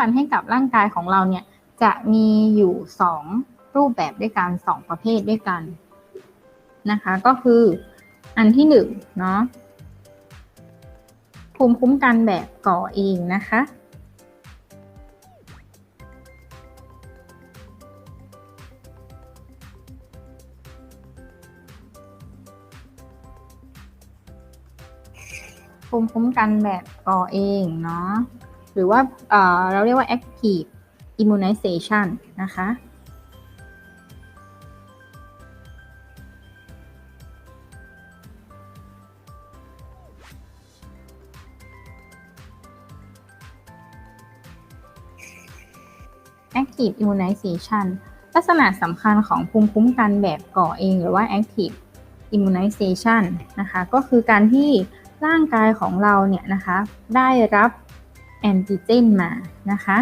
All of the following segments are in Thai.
กันให้กับร่างกายของเราเนี่ยจะมีอยู่ 2 รูปแบบด้วยกัน 2 ประเภทด้วยกันนะคะ ก็คืออันที่1เนาะภูมิคุ้มกันแบบก่อเองนะคะ ภูมิคุ้มกันแบบก่อเองเนาะ รือว่าเเราเรียกว่า active immunization นะคะ active immunization ลักษณะสำคัญของภูมิคุ้มกันแบบก่อเองหรือว่า active immunization นะคะ ก็คือการที่ร่างกายของเราเนี่ยนะคะ ได้รับ แอนติเจนมานะคะ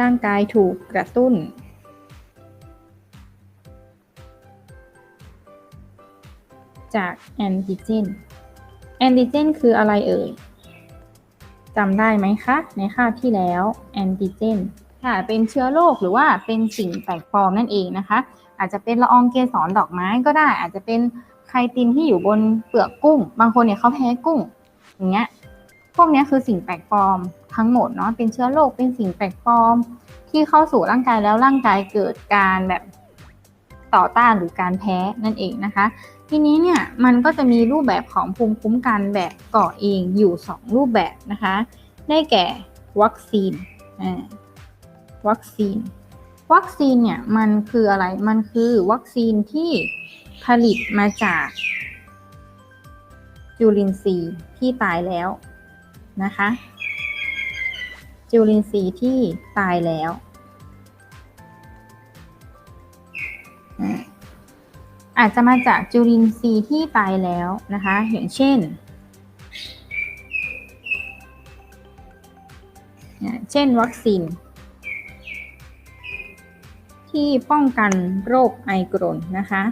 ร่างกายถูกกระตุ้น จากแอนติเจน แอนติเจนคืออะไรเอ่ยจำได้ไหมคะ ในคาบที่แล้วแอนติเจนค่ะเป็นเชื้อโรคหรือว่าเป็นสิ่งแปลกปลอมนั่นเองนะคะ อาจจะเป็นละอองเกสรดอกไม้ก็ได้ อาจจะเป็น ไคตินที่อยู่บนเปลือกกุ้ง บางคนเนี่ยเขาแพ้กุ้ง อย่างเงี้ย พวกนี้คือสิ่งแปลกปลอมทั้งหมดเนาะ เป็นเชื้อโรค เป็นสิ่งแปลกปลอม ที่เข้าสู่ร่างกายแล้วร่างกายเกิดการแบบต่อต้านหรือการแพ้นั่นเองนะคะ ทีนี้เนี่ยมันก็จะมีรูปแบบของภูมิคุ้มกันแบบก่อเองอยู่ 2 รูปแบบนะคะ ได้แก่วัคซีนวัคซีน วัคซีนเนี่ยมันคืออะไร มันคือวัคซีนที่ ผลิตมาจาก จุลินทรีย์ที่ตายแล้วนะคะ จุลินทรีย์ที่ตายแล้ว อาจจะมาจากจุลินทรีย์ที่ตายแล้วนะคะ อย่างเช่น เช่นวัคซีนที่ป้องกันโรคไอกรนนะคะ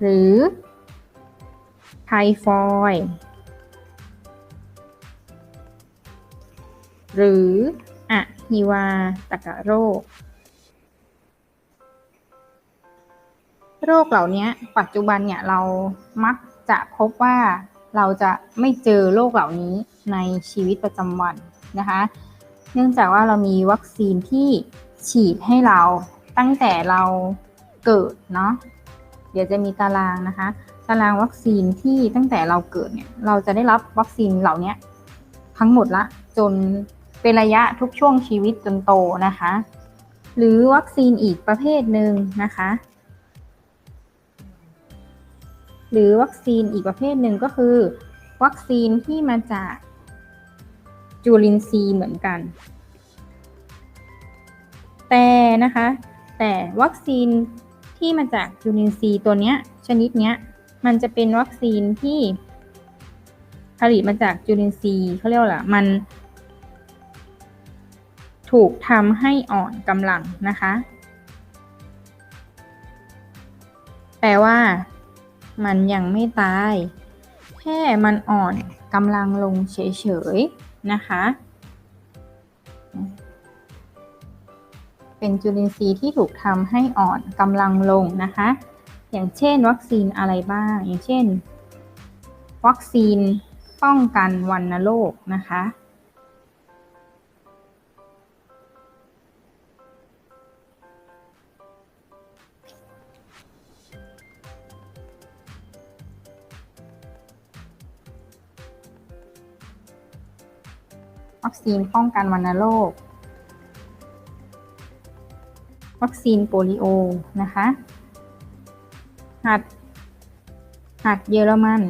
หรือไทฟอยหรืออะฮิวาตกะโรค โรคเหล่านี้ปัจจุบันเนี่ยเรามักจะพบว่าเราจะไม่เจอโรคเหล่านี้ในชีวิตประจำวันนะคะ เนื่องจากว่าเรามีวัคซีนที่ฉีดให้เราตั้งแต่เราเกิดเนาะ ดี๋ยวจะมีตารางนะคะ ตารางวัคซีนที่ตั้งแต่เราเกิดเนี่ยเราจะได้รับวัคซีนเหล่านี้ทั้งหมดละ จนเป็นระยะทุกช่วงชีวิตจนโตนะคะ หรือวัคซีนอีกประเภทหนึ่งนะคะ หรือวัคซีนอีกประเภทหนึ่งก็คือ วัคซีนที่มาจากจุลินทรีย์เหมือนกัน แต่นะคะ แต่วัคซีน ที่มาจากจุลินทรีย์ตัวเนี้ย ชนิดเนี้ย มันจะเป็นวัคซีนที่ผลิตมาจากจุลินทรีย์เขาเรียกว่าอะมัน ถูกทำให้อ่อนกำลังนะคะ แปลว่า มันยังไม่ตาย แค่มันอ่อนกำลังลงเฉยๆนะคะ เป็นจุลินทรีย์ที่ถูกทำให้อ่อนกำลังลงนะคะ อย่างเช่น วัคซีนอะไรบ้าง อย่างเช่น วัคซีนป้องกันวัณโรคนะคะวัคซีนป้องกันวัณโรค วัคซีนโปลิโอนะคะ หัด หัดเยอรมัน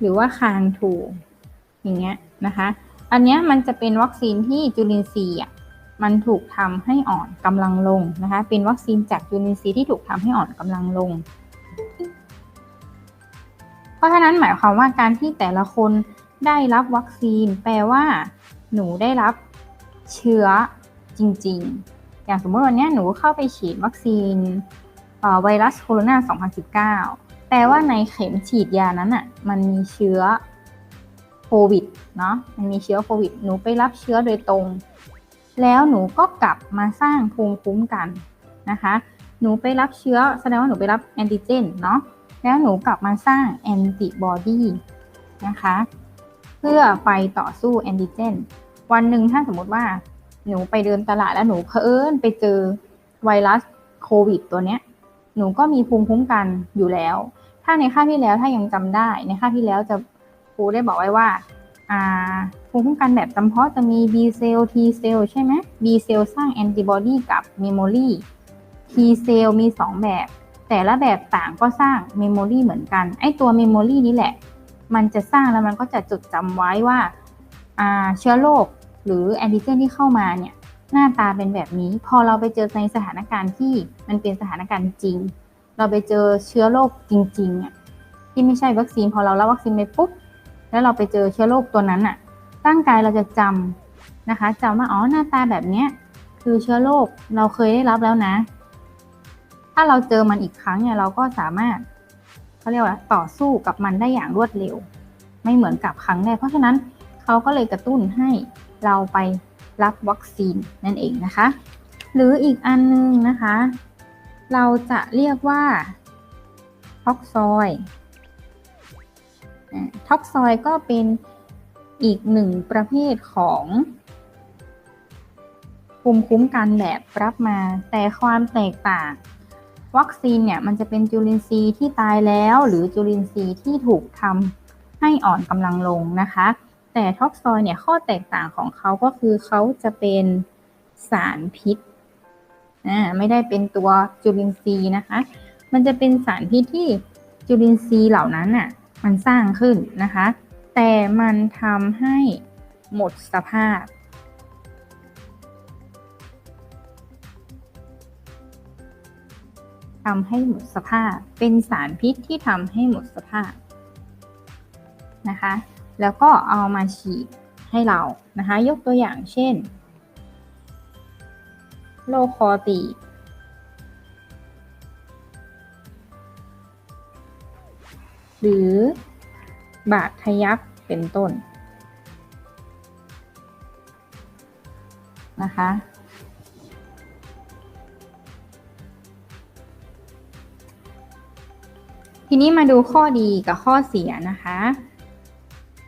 หรือว่าคางถูอย่างเงี้ยนะคะ อันเนี้ยมันจะเป็นวัคซีนที่จุลินทรีย์อะมันถูกทำให้อ่อนกำลังลงนะคะ เป็นวัคซีนจากจุลินทรีย์ที่ถูกทำให้อ่อนกำลังลง เพราะฉะนั้นหมายความว่าการที่แต่ละคนได้รับวัคซีน แปลว่า หนูได้รับ เชื้อจริง ๆ อย่างสมมติวันนี้หนูเข้าไปฉีดวัคซีนไวรัสโคโรนา 2019 แปลว่าในเข็มฉีดยานั้นอะ มันมีเชื้อโควิดเนาะ มันมีเชื้อโควิด หนูไปรับเชื้อโดยตรง แล้วหนูก็กลับมาสร้างภูมิคุ้มกันนะคะ หนูไปรับเชื้อ แสดงว่าหนูไปรับแอนติเจนเนาะ แล้วหนูกลับมาสร้างแอนติบอดีนะคะ เพื่อไปต่อสู้แอนติเจน วันหนึ่งถ้าสมมติว่าหนูไปเดินตลาดแล้วหนูเพอิญไปเจอไวรัสโควิด ตัวเนี้ย หนูก็มีภูมิคุ้มกันอยู่แล้ว ถ้าในค่าที่แล้วถ้ายังจำได้ ในค่าที่แล้วจะครูได้บอกไว้ว่าภูมิคุ้มกันแบบจำเพาะจะมี B เซลล์ T เซลล์ใช่ไหม B เซลล์สร้างแอนติบอดีกับเมมโมรี T เซลล์มี 2 แบบ แต่ละแบบต่างก็สร้างเมมโมรีเหมือนกัน ไอตัวเมมโมรีนี้แหละ มันจะสร้างแล้วมันก็จะจดจำไว้ว่าเชื้อโรค หรือแอนติเจนที่เข้ามาเนี่ยหน้าตาเป็นแบบนี้ พอเราไปเจอในสถานการณ์ที่มันเป็นสถานการณ์จริง เราไปเจอเชื้อโรคจริงๆเนี่ยที่ไม่ใช่วัคซีนพอเรารับวัคซีนไปปุ๊บแล้วเราไปเจอเชื้อโรคตัวนั้นอะร่างกายเราจะจำนะคะจำว่าอ๋อหน้าตาแบบเนี้ยคือเชื้อโรคเราเคยได้รับแล้วนะ ถ้าเราเจอมันอีกครั้งเนี่ยเราก็สามารถเขาเรียกว่าต่อสู้กับมันได้อย่างรวดเร็ว ไม่เหมือนกับครั้งแรกเพราะฉะนั้นเขาก็เลยกระตุ้นให้ เราไปรับวัคซีนนั่นเองนะคะ หรืออีกอันนึงนะคะ เราจะเรียกว่าท็อกซอยท็อกซอยก็เป็นอีกหนึ่งประเภทของภูมิคุ้มกันแบบรับมา แต่ความแตกต่าง วัคซีนเนี่ยมันจะเป็นจุลินทรีย์ที่ตายแล้ว หรือจุลินทรีย์ที่ถูกทำให้อ่อนกำลังลงนะคะ แต่ท็อกซอยเนี่ยข้อแตกต่างของเขาก็คือเขาจะเป็นสารพิษอ่าไม่ได้เป็นตัวจุลินทรีย์นะคะ มันจะเป็นสารพิษที่จุลินทรีย์เหล่านั้นน่ะมันสร้างขึ้นนะคะ แต่มันทำให้หมดสภาพทำให้หมดสภาพ เป็นสารพิษที่ทำให้หมดสภาพนะคะ แล้วก็เอามาฉีดให้เรานะคะ ยกตัวอย่างเช่น โรคคอตีหรือบาดทะยักเป็นต้นนะคะ ทีนี้มาดูข้อดีกับข้อเสียนะคะ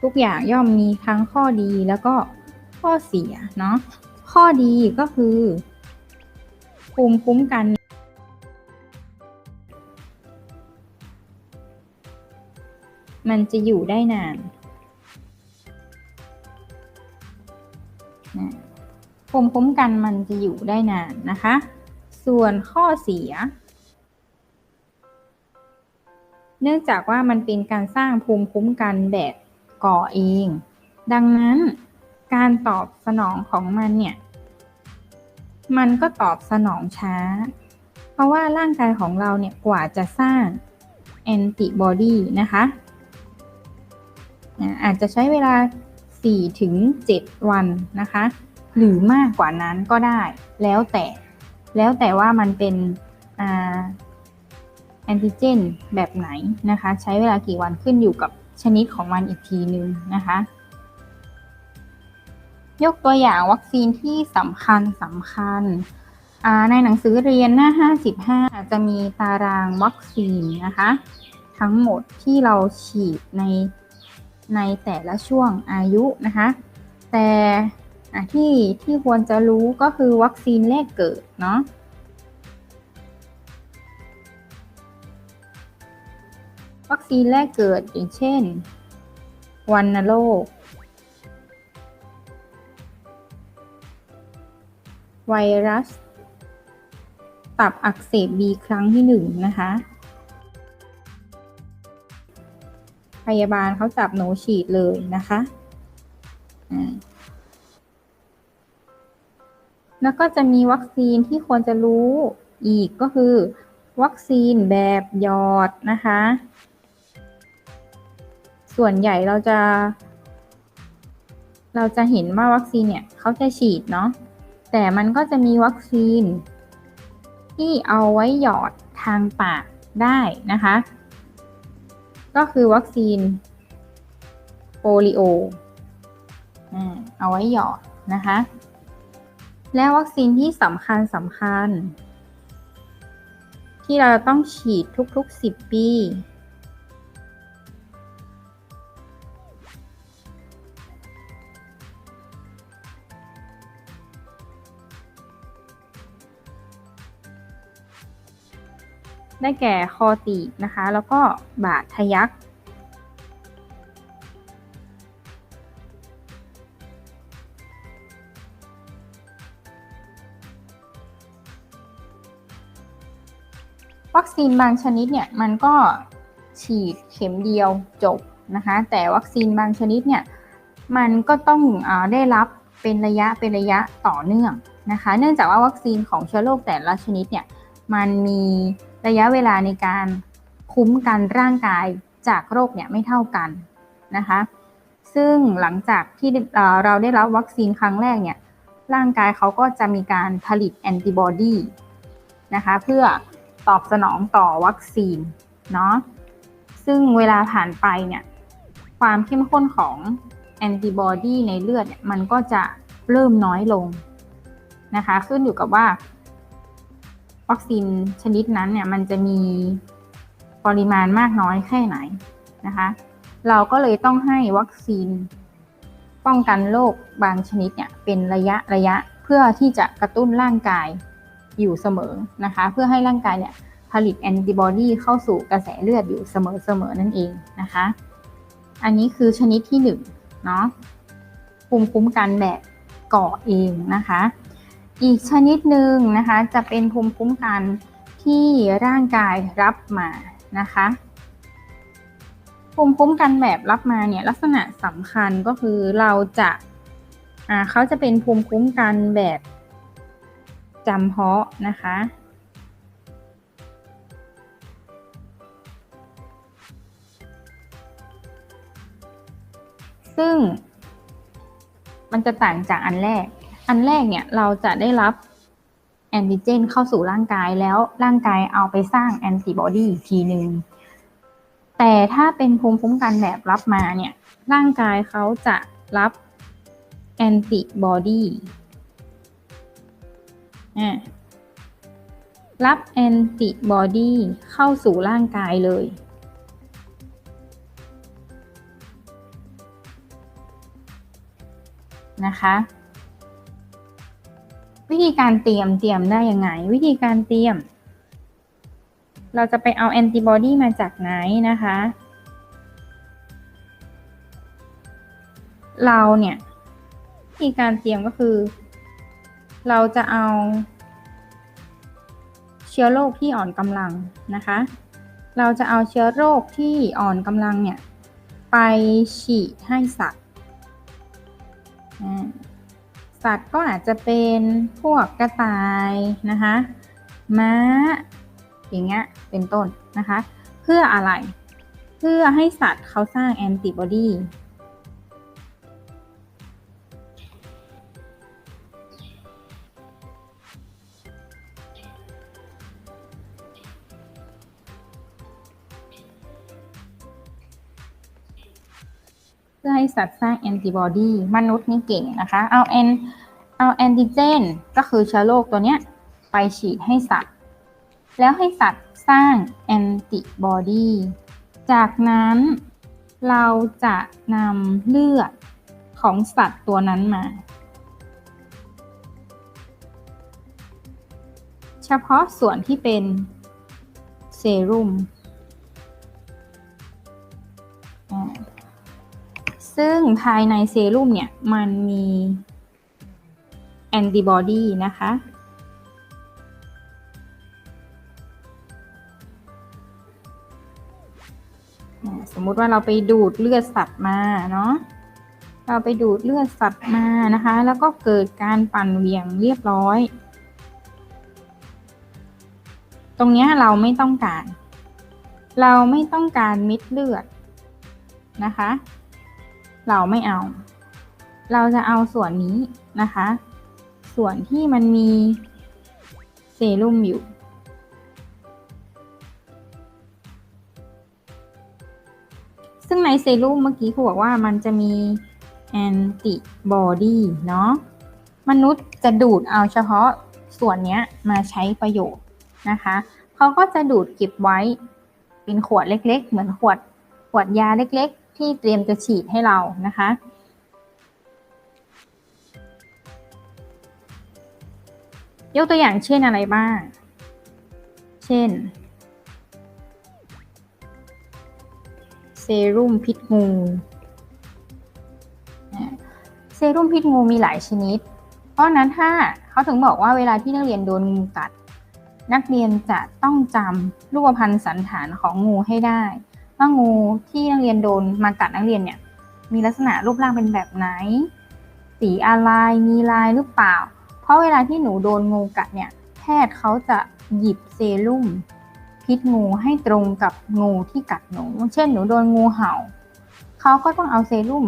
ทุกอย่างย่อมมีทั้งข้อดีแล้วก็ข้อเสียเนาะข้อดีก็คือภูมิคุ้มกัน มันจะอยู่ได้นานภูมิคุ้มกันมันจะอยู่ได้นานนะคะ ส่วนข้อเสีย เนื่องจากว่ามันเป็นการสร้างภูมิคุ้มกันแบบ ก่อเอง ดังนั้นการตอบสนองของมันเนี่ย มันก็ตอบสนองช้า เพราะว่าร่างกายของเราเนี่ยกว่าจะสร้างแอนติบอดีนะคะอาจจะใช้เวลา4-7วันนะคะ หรือมากกว่านั้นก็ได้ แล้วแต่ แล้วแต่ว่ามันเป็นแอนติเจนแบบไหนนะคะ ใช้เวลากี่วันขึ้นอยู่กับ ชนิดของมันอีกทีนึงนะคะ ยกตัวอย่างวัคซีนที่สำคัญสำคัญ ในหนังสือเรียนหน้า 55 จะมีตารางวัคซีนนะคะ ทั้งหมดที่เราฉีดในในแต่ละช่วงอายุนะคะ แต่ที่ที่ควรจะรู้ก็คือวัคซีนแรกเกิดเนาะ วัคซีนแรกเกิดอย่างเช่น วันโรค ไวรัส ตับอักเสบบีครั้งที่หนึ่งนะคะ พยาบาลเขาจับหนูฉีดเลยนะคะ แล้วก็จะมีวัคซีนที่ควรจะรู้อีกก็คือ วัคซีนแบบหยอดนะคะ ส่วนใหญ่เราจะ เราจะเห็นว่าวัคซีนเนี่ยเขาจะฉีดเนาะแต่มันก็จะมีวัคซีน ที่เอาไว้หยอดทางปากได้นะคะ ก็คือวัคซีนโปลิโอเอาไว้หยอดนะคะ และวัคซีนที่สำคัญสำคัญ ที่เราต้องฉีดทุกๆ 10 ปี ได้แก่คอตีนะคะ แล้วก็บาดทะยักวัคซีนบางชนิดเนี่ยมันก็ฉีดเข็มเดียวจบนะคะ แต่วัคซีนบางชนิดเนี่ยมันก็ต้องอได้รับเป็นระยะเป็นระยะต่อเนื่องนะคะ เนื่องจากว่าวัคซีนของเชื้อโรคแต่ละชนิดเนี่ยมันมี ระยะเวลาในการคุ้มกันร่างกายจากโรคเนี่ยไม่เท่ากันนะคะ ซึ่งหลังจากที่เราได้รับวัคซีนครั้งแรกเนี่ย ร่างกายเขาก็จะมีการผลิตแอนติบอดีนะคะเพื่อตอบสนองต่อวัคซีนเนาะ ซึ่งเวลาผ่านไปเนี่ย ความเข้มข้นของแอนติบอดีในเลือดเนี่ยมันก็จะเริ่มน้อยลงนะคะ ขึ้นอยู่กับว่า วัคซีนชนิดนั้นเนี่ยมันจะมีปริมาณมากน้อยแค่ไหนนะคะ เราก็เลยต้องให้วัคซีน ป้องกันโรคบางชนิดเนี่ยเป็นระยะระยะเพื่อที่จะกระตุ้นร่างกายอยู่เสมอนะคะ เพื่อให้ร่างกายเนี่ยผลิตแอนติบอดีเข้าสู่กระแสเลือดอยู่เสมอๆนั่นเองนะคะ อันนี้คือชนิดที่1เนาะภูมิคุ้มกันแบบก่อเองนะคะ อีกชนิดหนึ่งนะคะ จะเป็นภูมิคุ้มกันที่ร่างกายรับมานะคะภูมิคุ้มกันแบบรับมาเนี่ยลักษณะสำคัญก็คือเราจะอ่าเขาจะเป็นภูมิคุ้มกันแบบจำเพาะนะคะ ซึ่งมันจะต่างจากอันแรก อันแรกเนี่ยเราจะได้รับแอนติเจนเข้าสู่ร่างกายแล้วร่างกายเอาไปสร้างแอนติบอดีอีกทีหนึ่งแต่ถ้าเป็นภูมิคุ้มกันแบบรับมาเนี่ยร่างกายเขาจะรับแอนติบอดีรับแอนติบอดีเข้าสู่ร่างกายเลย นะคะ วิธีการเตรียมเตรียมได้ยังไง วิธีการเตรียม เราจะไปเอาแอนติบอดีมาจากไหนนะคะ เราเนี่ย วิธีการเตรียมก็คือ เราจะเอา เชื้อโรคที่อ่อนกำลังนะคะ เราจะเอาเชื้อโรคที่อ่อนกำลังเนี่ย ไปฉีดให้สัตว์ สัตว์ก็อาจจะเป็นพวกกระต่ายนะคะม้า อย่างเงี้ยเป็นต้นนะคะ เพื่ออะไร เพื่อให้สัตว์เขาสร้างแอนติบอดี สัตว์สร้างแอนติบอดีมนุษย์นี่เก่งนะคะ เอาแอนเอาแอนติเจน ก็คือเชื้อโรคตัวเนี้ยไปฉีดให้สัตว์ แล้วให้สัตว์สร้างแอนติบอดีจากนั้นเราจะนำเลือดของสัตว์ตัวนั้นมา เฉพาะส่วนที่เป็นเซรุ่ม ซึ่งภายในเซรุ่มเนี่ย มันมีแอนติบอดีนะคะ สมมุติว่าเราไปดูดเลือดสัตว์มาเนาะเราไปดูดเลือดสัตว์มานะคะ แล้วก็เกิดการปั่นเวียงเรียบร้อย ตรงนี้เราไม่ต้องการ เราไม่ต้องการมิดเลือดนะคะ เราไม่เอา เราจะเอาส่วนนี้นะคะ ส่วนที่มันมีเซรุ่มอยู่ซึ่งในเซรุ่มเมื่อกี้ครูบอกว่ามันจะมีแอนติบอดีเนาะมนุษย์จะดูดเอาเฉพาะส่วนนี้มาใช้ประโยชน์นะคะเขาก็จะดูดเก็บไว้เป็นขวดเล็ก ๆ เหมือนขวดขวดยาเล็กๆ ที่เตรียมจะฉีดให้เรานะคะ ยกตัวอย่างเช่นอะไรบ้าง เช่น เซรุ่มพิษงูเซรุ่มพิษงูมีหลายชนิด เพราะนั้นถ้าเขาถึงบอกว่าเวลาที่นักเรียนโดนงูกัดนักเรียนจะต้องจำรูปพรรณสันฐานของงูให้ได้ ว่างูที่นักเรียนโดนมากัดนักเรียนเนี่ย มีลักษณะรูปร่างเป็นแบบไหน สีอะไรมีลายหรือเปล่า เพราะเวลาที่หนูโดนงูกัดเนี่ย แพทย์เขาจะหยิบเซรุ่มพิษงูให้ตรงกับงูที่กัดหนู เช่นหนูโดนงูเห่า เขาก็ต้องเอาเซรุ่ม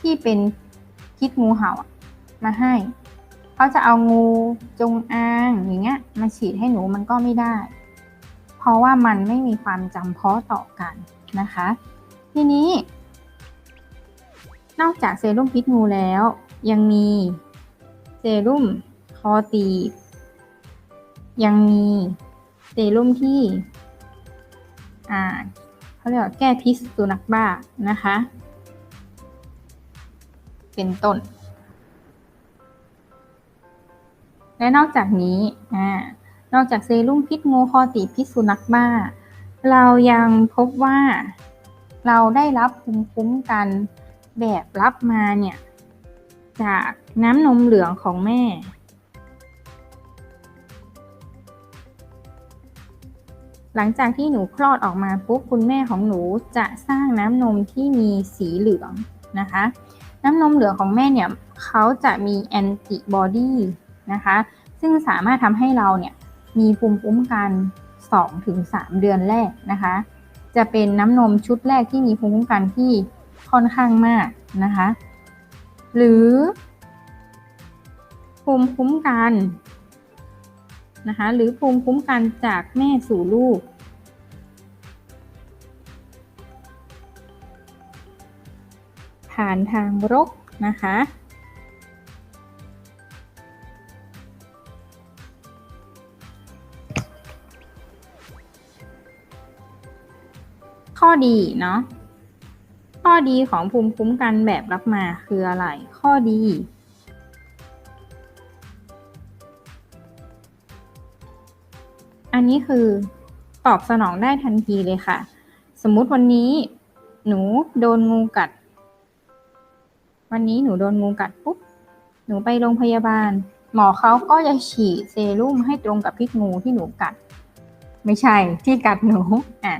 ที่เป็นพิษงูเห่ามาให้ เขาจะเอางูจงอางอย่างเงี้ยมาฉีดให้หนูมันก็ไม่ได้ เพราะว่ามันไม่มีความจำเพาะต่อกันนะคะ ทีนี้ นอกจากเซรุ่มพิษงูแล้ว ยังมีเซรุ่มคอตีบ ยังมีเซรุ่มที่อ่าเขาเรียกว่าแก้พิษสุนัขบ้านะคะ เป็นต้น และนอกจากนี้อ่า นอกจากเซรุ่มพิษงูคอตีพิษสุนัขบ้า เรายังพบว่าเราได้รับภูมิคุ้มกันแบบรับมาเนี่ย จากน้ำนมเหลืองของแม่ หลังจากที่หนูคลอดออกมาปุ๊บคุณแม่ของหนูจะสร้างน้ำนมที่มีสีเหลืองนะคะ น้ำนมเหลืองของแม่เนี่ยเขาจะมีแอนติบอดีนะคะ ซึ่งสามารถทำให้เราเนี่ย มีภูมิคุ้มกัน 2-3 เดือนแรกนะคะ จะเป็นน้ำนมชุดแรกที่มีภูมิคุ้มกันที่ค่อนข้างมากนะคะ หรือ ภูมิคุ้มกันนะคะ หรือภูมิคุ้มกันจากแม่สู่ลูกผ่านทางรกนะคะ ข้อดีเนาะข้อดีของภูมิคุ้มกันแบบรับมาคืออะไร ข้อดี อันนี้คือตอบสนองได้ทันทีเลยค่ะ สมมุติวันนี้หนูโดนงูกัด วันนี้หนูโดนงูกัดปุ๊บ หนูไปโรงพยาบาล หมอเขาก็จะฉีดเซรุ่มให้ตรงกับพิษงูที่หนูกัด ไม่ใช่ที่กัดหนูอะ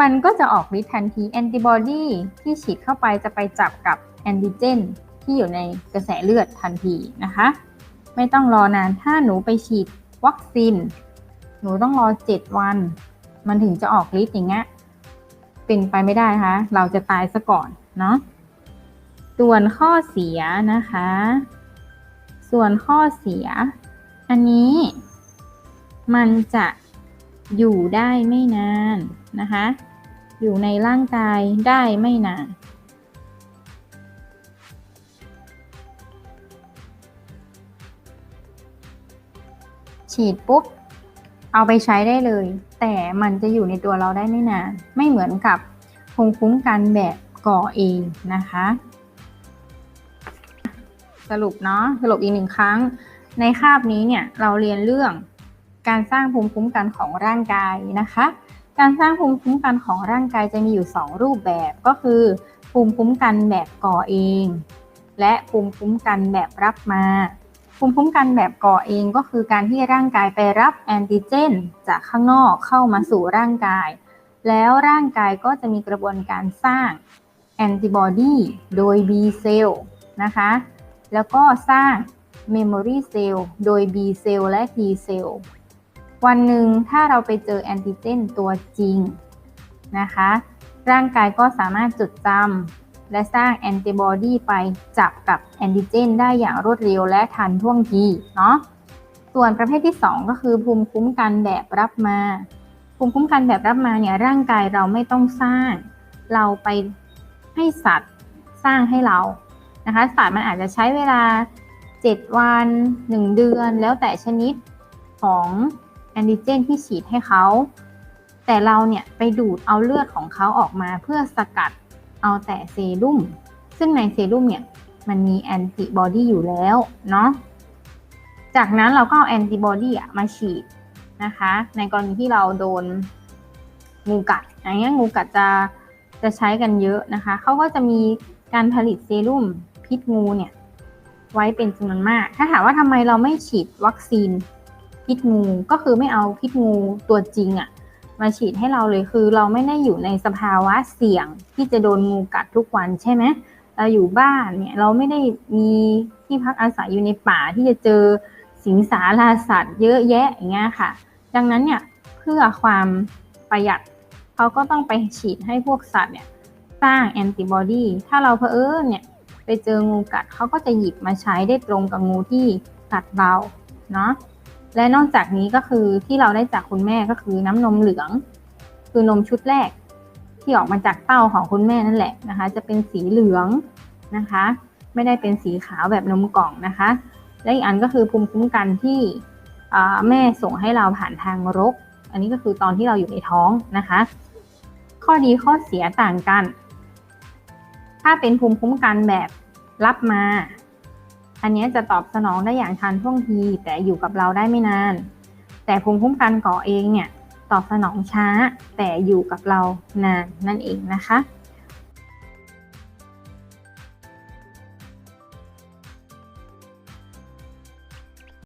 มันก็จะออกฤทธิ์ทันทีแอนติบอดีที่ฉีดเข้าไปจะไปจับกับแอนติเจนที่อยู่ในกระแสเลือดทันทีนะคะ ไม่ต้องรอนานถ้าหนูไปฉีดวัคซีนหนูต้องรอ 7 วัน มันถึงจะออกฤทธิ์อย่างเงี้ยเป็นไปไม่ได้นะคะเราจะตายซะก่อนเนาะส่วนข้อเสียนะคะ ส่วนข้อเสีย อันนี้ มันจะ อยู่ได้ไม่นานนะคะ อยู่ในร่างกายได้ไม่นานฉีดปุ๊บ เอาไปใช้ได้เลย แต่มันจะอยู่ในตัวเราได้ไม่นาน ไม่เหมือนกับภูมิคุ้มกันแบบก่อเองนะคะ สรุปเนาะสรุปอีกหนึ่งครั้ง ในคาบนี้เนี่ยเราเรียนเรื่อง การสร้างภูมิคุ้มกันของร่างกายนะคะ การสร้างภูมิคุ้มกันของร่างกายจะมีอยู่ 2 รูปแบบก็คือ ภูมิคุ้มกันแบบก่อเอง และภูมิคุ้มกันแบบรับมา ภูมิคุ้มกันแบบก่อเองก็คือการที่ร่างกายไปรับแอนติเจน จากข้างนอกเข้ามาสู่ร่างกาย แล้วร่างกายก็จะมีกระบวนการสร้างแอนติบอดีโดย B เซลล์นะคะ แล้วก็สร้าง Memory Cell โดย B เซลล์และ T เซลล์ วันหนึ่งถ้าเราไปเจอแอนติเจนตัวจริงนะคะ ร่างกายก็สามารถจดจำและสร้างแอนติบอดีไปจับกับแอนติเจนได้อย่างรวดเร็วและทันท่วงทีเนาะส่วนประเภทที่ 2 ก็คือภูมิคุ้มกันแบบรับมา ภูมิคุ้มกันแบบรับมาเนี่ยร่างกายเราไม่ต้องสร้าง เราไปให้สัตว์สร้างให้เรานะคะสัตว์มันอาจจะใช้เวลา 7 วัน 1 เดือนแล้วแต่ชนิดของ แอนติเจนที่ฉีดให้เขา แต่เราเนี่ยไปดูดเอาเลือดของเขาออกมาเพื่อสกัดเอาแต่เซรุ่ม ซึ่งในเซรุ่มเนี่ยมันมีแอนติบอดีอยู่แล้วเนาะ จากนั้นเราก็เอาแอนติบอดีอะมาฉีดนะคะ ในกรณีที่เราโดนงูกัดอย่างเงี้ยงูกัดจะจะใช้กันเยอะนะคะ เขาก็จะมีการผลิตเซรุ่มพิษงูเนี่ยไว้เป็นจำนวนมาก ถ้าถามว่าทำไมเราไม่ฉีดวัคซีน พิษงูก็คือไม่เอาพิษงูตัวจริงอะมาฉีดให้เราเลยคือเราไม่ได้อยู่ในสภาวะเสี่ยงที่จะโดนงูกัดทุกวันใช่ไหมเราอยู่บ้านเนี่ยเราไม่ได้มีที่พักอาศัยอยู่ในป่าที่จะเจอสิงสาราสัตว์เยอะแยะอย่างเงี้ยค่ะ ดังนั้นเนี่ยเพื่อความประหยัดเขาก็ต้องไปฉีดให้พวกสัตว์เนี่ยสร้างแอนติบอดีถ้าเราเพอเอิญเนี่ยไปเจองูกัดเขาก็จะหยิบมาใช้ได้ตรงกับงูที่กัดเราเนาะ และนอกจากนี้ก็คือที่เราได้จากคุณแม่ก็คือน้ำนมเหลือง คือนมชุดแรก ที่ออกมาจากเต้าของคุณแม่นั่นแหละนะคะ จะเป็นสีเหลืองนะคะ ไม่ได้เป็นสีขาวแบบนมกล่องนะคะ และอีกอันก็คือภูมิคุ้มกันที่แม่ส่งให้เราผ่านทางรก อันนี้ก็คือตอนที่เราอยู่ในท้องนะคะ ข้อดีข้อเสียต่างกัน ถ้าเป็นภูมิคุ้มกันแบบรับมา อันนี้จะตอบสนองได้อย่างทันท่วงทีแต่อยู่กับเราได้ไม่นาน แต่ภูมิคุ้มกันก่อเองเนี่ยตอบสนองช้าแต่อยู่กับเรานานนั่นเองนะคะ